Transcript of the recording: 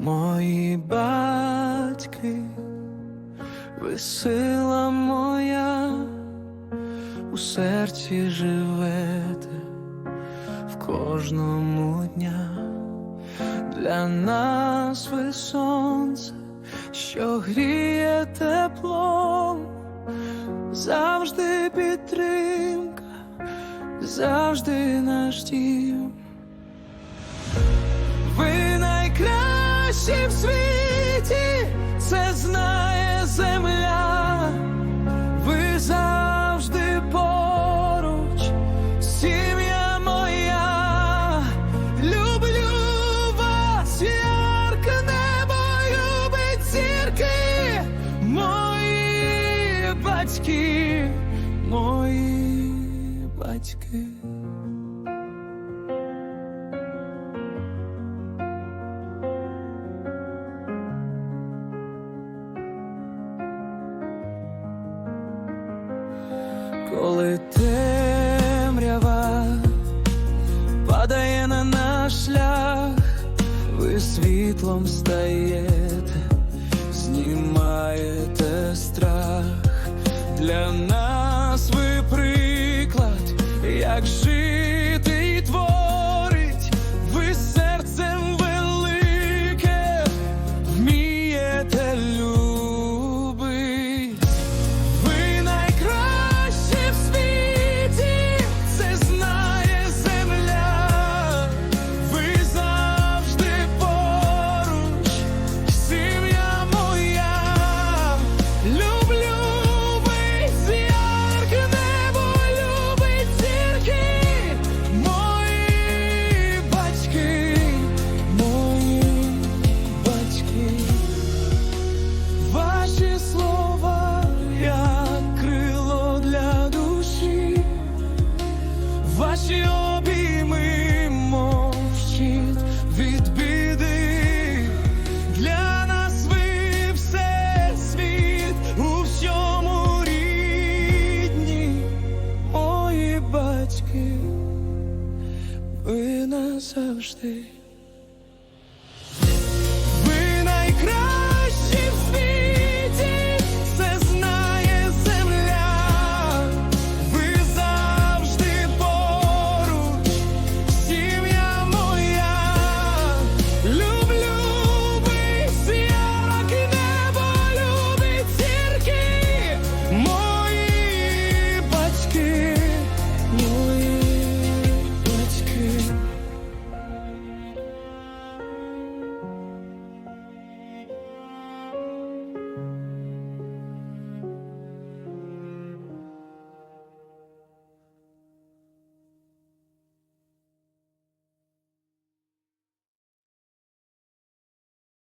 мої батьки, ви сила моя, у серці живете в кожному дня. Для нас ви сонце, що гріє теплом, завжди підтримка, завжди наш дім. Найкращі в світі, це знає земля. Ви завжди поруч, сім'я моя. Люблю вас, ярке небо, любить зірки, мої батьки, мої батьки. Коли темрява падає на наш шлях, ви світлом стаєте, батьки, ви назавжди.